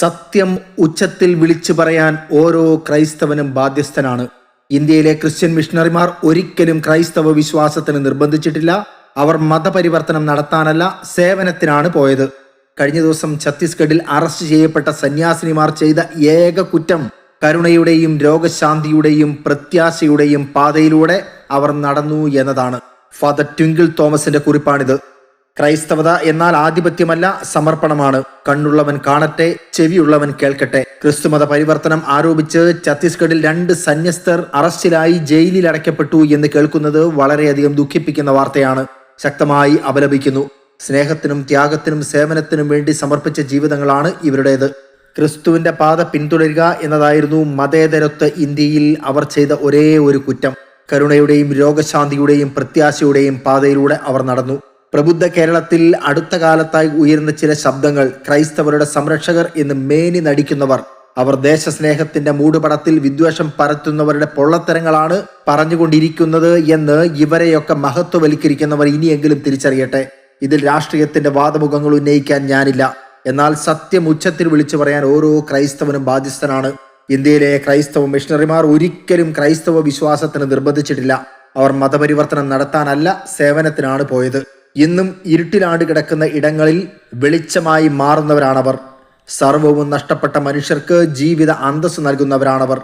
സത്യം ഉച്ചത്തിൽ വിളിച്ചു പറയാൻ ഓരോ ക്രൈസ്തവനും ബാധ്യസ്ഥനാണ്. ഇന്ത്യയിലെ ക്രിസ്ത്യൻ മിഷണറിമാർ ഒരിക്കലും ക്രൈസ്തവ വിശ്വാസത്തിന് നിർബന്ധിച്ചിട്ടില്ല. അവർ മതപരിവർത്തനം നടത്താനല്ല സേവനത്തിനാണ് പോയത്. കഴിഞ്ഞ ദിവസം ഛത്തീസ്ഗഡിൽ അറസ്റ്റ് ചെയ്യപ്പെട്ട സന്യാസിനിമാർ ചെയ്ത ഏക കുറ്റം കരുണയുടെയും രോഗശാന്തിയുടെയും പ്രത്യാശയുടെയും പാതയിലൂടെ അവർ നടന്നു എന്നതാണ്. ഫാദർ ട്വിങ്കിൾ തോമസിന്റെ കുറിപ്പാണിത്. ക്രൈസ്തവത എന്നാൽ ആധിപത്യമല്ല സമർപ്പണമാണ്. കണ്ണുള്ളവൻ കാണട്ടെ ചെവിയുള്ളവൻ കേൾക്കട്ടെ. ക്രിസ്തുമത പരിവർത്തനം ആരോപിച്ച് ഛത്തീസ്ഗഡിൽ രണ്ട് സന്യസ്തർ അറസ്റ്റിലായി ജയിലിൽ അടയ്ക്കപ്പെട്ടു എന്ന് കേൾക്കുന്നത് വളരെയധികം ദുഃഖിപ്പിക്കുന്ന വാർത്തയാണ്. ശക്തമായി അപലപിക്കുന്നു. സ്നേഹത്തിനും ത്യാഗത്തിനും സേവനത്തിനും വേണ്ടി സമർപ്പിച്ച ജീവിതങ്ങളാണ് ഇവരുടേത്. ക്രിസ്തുവിന്റെ പാത പിന്തുടരുക എന്നതായിരുന്നു മതേതരത്വ ഇന്ത്യയിൽ അവർ ചെയ്ത ഒരേ ഒരു കുറ്റം. കരുണയുടെയും രോഗശാന്തിയുടെയും പ്രത്യാശയുടെയും പാതയിലൂടെ അവർ നടന്നു. പ്രബുദ്ധ കേരളത്തിൽ അടുത്ത കാലത്തായി ഉയർന്ന ചില ശബ്ദങ്ങൾ ക്രൈസ്തവരുടെ സംരക്ഷകർ എന്ന് മേനി നടിക്കുന്നവർ. അവർ ദേശസ്നേഹത്തിന്റെ മൂടുപടത്തിൽ വിദ്വേഷം പരത്തുന്നവരുടെ പൊള്ളത്തരങ്ങളാണ് പറഞ്ഞുകൊണ്ടിരിക്കുന്നത് എന്ന് ഇവരെയൊക്കെ മഹത്വവൽക്കരിക്കുന്നവർ ഇനിയെങ്കിലും തിരിച്ചറിയട്ടെ. ഇതിൽ രാഷ്ട്രീയത്തിന്റെ വാദമുഖങ്ങൾ ഉന്നയിക്കാൻ ഞാനില്ല. എന്നാൽ സത്യം ഉച്ചത്തിൽ വിളിച്ചു പറയാൻ ഓരോ ക്രൈസ്തവനും ബാധ്യസ്ഥനാണ്. ഇന്ത്യയിലെ ക്രൈസ്തവ മിഷണറിമാർ ഒരിക്കലും ക്രൈസ്തവ വിശ്വാസത്തിന് നിർബന്ധിച്ചിട്ടില്ല. അവർ മതപരിവർത്തനം നടത്താനല്ല സേവനത്തിനാണ് പോയത്. ഇന്നും ഇരുട്ടിലാണ്ട് കിടക്കുന്ന ഇടങ്ങളിൽ വെളിച്ചമായി മാറുന്നവരാണവർ. സർവവും നഷ്ടപ്പെട്ട മനുഷ്യർക്ക് ജീവിത അന്തസ് നൽകുന്നവരാണവർ.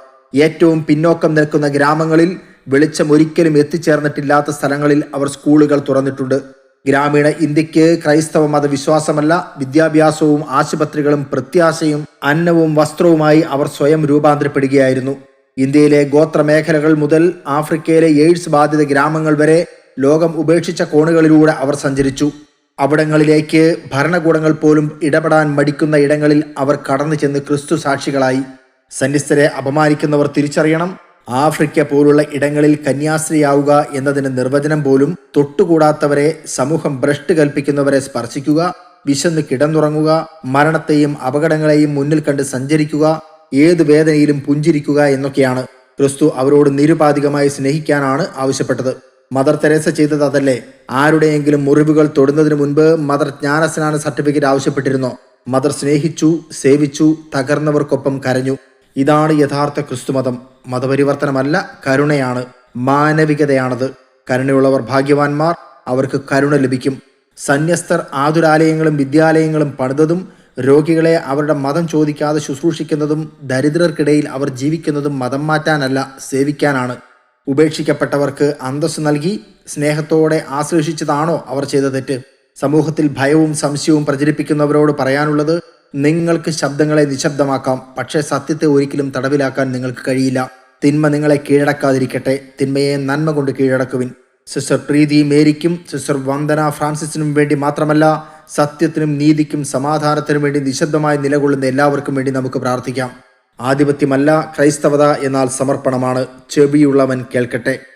ഏറ്റവും പിന്നോക്കം നിൽക്കുന്ന ഗ്രാമങ്ങളിൽ വെളിച്ചം ഒരിക്കലും എത്തിച്ചേർന്നിട്ടില്ലാത്ത സ്ഥലങ്ങളിൽ അവർ സ്കൂളുകൾ തുറന്നിട്ടുണ്ട്. ഗ്രാമീണ ഇന്ത്യയ്ക്ക് ക്രൈസ്തവ മതവിശ്വാസമല്ല വിദ്യാഭ്യാസവും ആശുപത്രികളും പ്രത്യാശയും അന്നവും വസ്ത്രവുമായി അവർ സ്വയം രൂപാന്തരപ്പെടുകയായിരുന്നു. ഇന്ത്യയിലെ ഗോത്രമേഖലകൾ മുതൽ ആഫ്രിക്കയിലെ എയ്ഡ്സ് ബാധിത ഗ്രാമങ്ങൾ വരെ ലോകം ഉപേക്ഷിച്ച കോണുകളിലൂടെ അവർ സഞ്ചരിച്ചു. അവിടങ്ങളിലേക്ക് ഭരണകൂടങ്ങൾ പോലും ഇടപെടാൻ മടിക്കുന്ന ഇടങ്ങളിൽ അവർ കടന്നു ചെന്ന് ക്രിസ്തു സാക്ഷികളായി. സന്യസ്തരെ അപമാനിക്കുന്നവർ തിരിച്ചറിയണം. ആഫ്രിക്ക പോലുള്ള ഇടങ്ങളിൽ കന്യാസ്ത്രീയാവുക എന്നതിന് നിർവചനം പോലും തൊട്ടുകൂടാത്തവരെ സമൂഹം ഭ്രഷ്ട് കൽപ്പിക്കുന്നവരെ സ്പർശിക്കുക വിശന്ന് കിടന്നുറങ്ങുക മരണത്തെയും അപകടങ്ങളെയും മുന്നിൽ കണ്ട് സഞ്ചരിക്കുക ഏത് വേദനയിലും പുഞ്ചിരിക്കുക എന്നൊക്കെയാണ്. ക്രിസ്തു അവരോട് നിരുപാധികമായി സ്നേഹിക്കാനാണ് ആവശ്യപ്പെട്ടത്. മദർ തെരേസ ചെയ്തത് അതല്ലേ? ആരുടെയെങ്കിലും മുറിവുകൾ തൊടുന്നതിന് മുൻപ് മദർ ജ്ഞാനസ്നാന സർട്ടിഫിക്കറ്റ് ആവശ്യപ്പെട്ടിരുന്നു. മദർ സ്നേഹിച്ചു സേവിച്ചു തകർന്നവർക്കൊപ്പം കരഞ്ഞു. ഇതാണ് യഥാർത്ഥ ക്രിസ്തുമതം. മതപരിവർത്തനമല്ല കരുണയാണ്. മാനവികതയാണത്. കരുണയുള്ളവർ ഭാഗ്യവാന്മാർ അവർക്ക് കരുണ ലഭിക്കും. സന്യസ്തർ ആതുരാലയങ്ങളും വിദ്യാലയങ്ങളും പണിതതും രോഗികളെ അവരുടെ മതം ചോദിക്കാതെ ശുശ്രൂഷിക്കുന്നതും ദരിദ്രർക്കിടയിൽ അവർ ജീവിക്കുന്നതും മതം മാറ്റാനല്ല സേവിക്കാനാണ്. ഉപേക്ഷിക്കപ്പെട്ടവർക്ക് അന്തസ്സ് നൽകി സ്നേഹത്തോടെ ആശ്ലേഷിച്ചതാണോ അവർ ചെയ്ത തെറ്റ്? സമൂഹത്തിൽ ഭയവും സംശയവും പ്രചരിപ്പിക്കുന്നവരോട് പറയാനുള്ളത് നിങ്ങൾക്ക് ശബ്ദങ്ങളെ നിശബ്ദമാക്കാം പക്ഷേ സത്യത്തെ ഒരിക്കലും തടവിലാക്കാൻ നിങ്ങൾക്ക് കഴിയില്ല. തിന്മ നിങ്ങളെ കീഴടക്കാതിരിക്കട്ടെ തിന്മയെ നന്മ കൊണ്ട് കീഴടക്കുവിൻ. സിസ്റ്റർ പ്രീതി മേരിക്കും സിസ്റ്റർ വന്ദന ഫ്രാൻസിസിനും വേണ്ടി മാത്രമല്ല സത്യത്തിനും നീതിക്കും സമാധാനത്തിനും വേണ്ടി നിശബ്ദമായി നിലകൊള്ളുന്ന എല്ലാവർക്കും വേണ്ടി നമുക്ക് പ്രാർത്ഥിക്കാം. ആധിപത്യമല്ല ക്രൈസ്തവത എന്നാൽ സമർപ്പണമാണ്. ചെവിയുള്ളവൻ കേൾക്കട്ടെ.